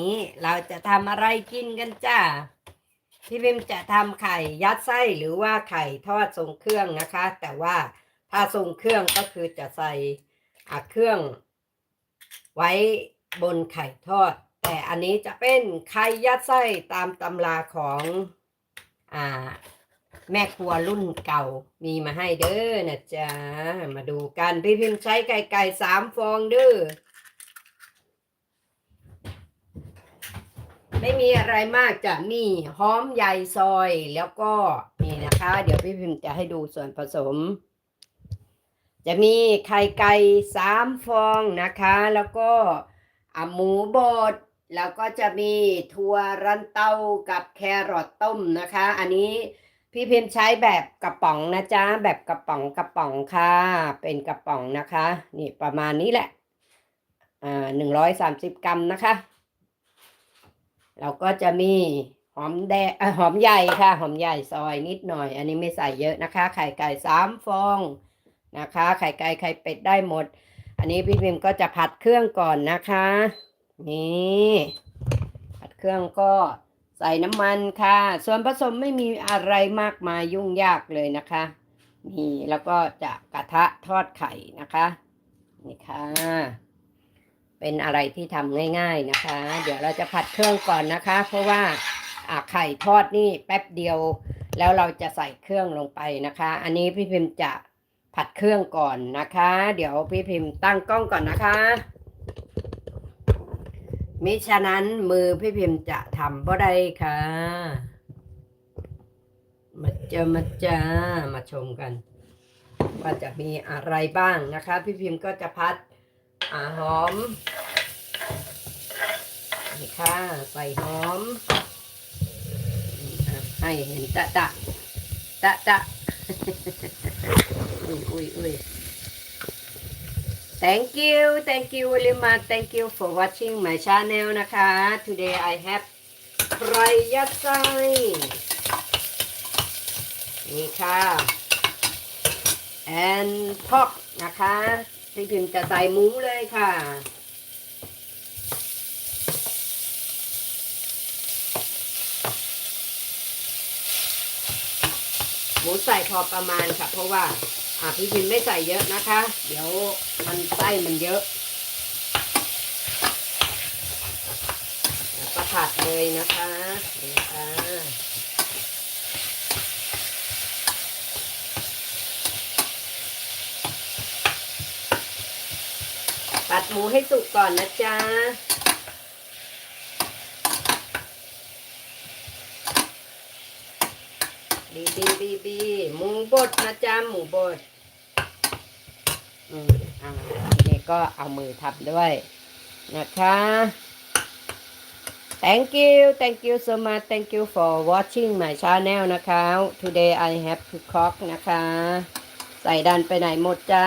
นี้เราจะทำอะไรกินกันจ้าพี่พิมจะทำไข่ยัดไส้หรือว่าไข่ทอดทรงเครื่องนะคะ แต่ว่าถ้าทรงเครื่องก็คือจะใส่เครื่อง ไว้บนไข่ทอด แต่อันนี้จะเป็นไข่ยัดไส้ตามตำราของอ่าแม่ครัวรุ่นเก่ามีมาให้เด้อนะจ๊ะ มาดูกันพี่พิมพ์ใช้ไก่ไก่สามฟองเด้อ ไม่มีอะไรมากจะมีหอมใหญ่ซอยแล้วก็นี่นะคะ เดี๋ยวพี่พิมพ์จะให้ดูส่วนผสม จะมีไข่ไก่สามฟองนะคะ แล้วก็หมูบดแล้วก็จะมีถั่วรันเต้ากับแครอทต้มนะคะ อันนี้พี่พิมพ์ใช้แบบกระป๋องนะจ๊ะแบบกระป๋องกระป๋องค่ะ เป็นกระป๋องนะคะ นี่ประมาณนี้แหละอ่าหนึ่งร้อยสามสิบกรัมนะคะ เราก็จะมีหอมแดงหอมใหญ่ค่ะ หอมใหญ่ซอยนิดหน่อย อันนี้ไม่ใส่เยอะนะคะ ไข่ไก่สามฟองนะคะ ไข่ไก่ไข่เป็ดได้หมด อันนี้พี่พิมก็จะผัดเครื่องก่อนนะคะ นี่ผัดเครื่องก็ใส่น้ำมันค่ะ ส่วนผสมไม่มีอะไรมากมายยุ่งยากเลยนะคะนี่แล้วก็จะกระทะทอดไข่นะคะ นี่ค่ะ เป็นอะไรที่ทำง่าย ๆนะคะ เดี๋ยวเราจะผัดเครื่องก่อนนะคะ เพราะว่าไข่ทอดนี่แป๊บเดียว แล้วเราจะใส่เครื่องลงไปนะคะ อันนี้พี่พิมพ์จะผัดเครื่องก่อนนะคะ เดี๋ยวพี่พิมพ์ตั้งกล้องก่อนนะคะมิฉะนั้นมือพี่พิมพ์จะทำบ่ได้ค่ะ มาเจอมาจ้ามาชมกัน ว่าจะมีอะไรบ้างนะคะ พี่พิมพ์ก็จะพัด อาหอมนี่ค่ะใส่หอมให้เห็นตะตะตะตะอุ้ยอุ้ยอุ้ย Thank you, thank you very much. Thank you for watching my channel นะคะ Today I have ไรยัดไส้นี่ค่ะ and pork นะคะ พี่พิมจะใส่หมูเลยค่ะ หมูใส่พอประมาณค่ะ เพราะว่าอ่าพี่พิมไม่ใส่เยอะนะคะ เดี๋ยวมันไส้มันเยอะแล้วก็ผัดเลยนะคะนี่ค่ะ ผัดหมูให้สุกก่อนนะจ๊ะบีบีบีบีหมูบดนะจ๊ะหมูบดอืมอ่าทีนี้ก็เอามือทับด้วยนะคะ thank you thank you so much thank you for watching my channel นะคะ today I have to cook นะคะ ใส่ดันไปไหนหมดจ้า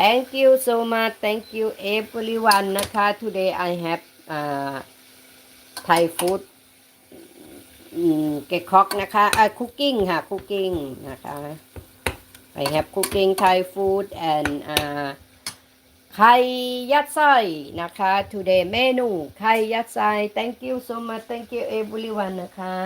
thank you so much thank you everyone นะคะ today I have อ่า Thai food เกคอกนะคะอ่าคุกกิ้งค่ะคุกกิ้งนะคะ I have cooking Thai food and อ่าไข่ยัดไส้นะคะ today เมนูไข่ยัดไส้ thank you so much thank you everyone นะคะ